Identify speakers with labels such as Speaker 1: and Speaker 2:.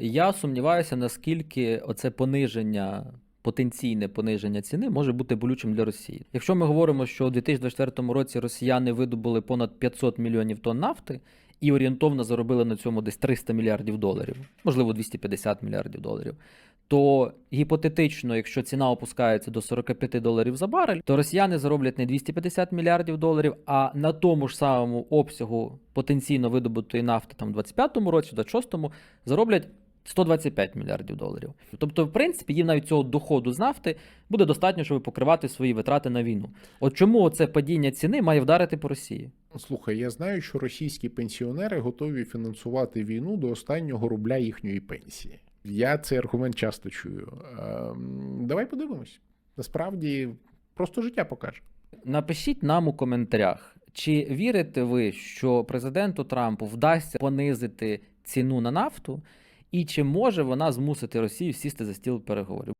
Speaker 1: Я сумніваюся, наскільки оце пониження, потенційне пониження ціни може бути болючим для Росії. Якщо ми говоримо, що у 2024 році росіяни видобули понад 500 мільйонів тонн нафти і орієнтовно заробили на цьому десь 300 мільярдів доларів, можливо, 250 мільярдів доларів. То гіпотетично, якщо ціна опускається до 45 доларів за барель, то росіяни зароблять не 250 мільярдів доларів, а на тому ж самому обсягу потенційно видобутої нафти там в 25-му році, в 26-му зароблять 125 мільярдів доларів. Тобто, в принципі, їм навіть цього доходу з нафти буде достатньо, щоб покривати свої витрати на війну. От чому це падіння ціни має вдарити по Росії?
Speaker 2: Слухай, я знаю, що російські пенсіонери готові фінансувати війну до останнього рубля їхньої пенсії. Я цей аргумент часто чую. Ем, давай подивимось. Насправді, просто життя покаже.
Speaker 1: Напишіть нам у коментарях, чи вірите ви, що президенту Трампу вдасться понизити ціну на нафту, і чи може вона змусити Росію сісти за стіл переговорів?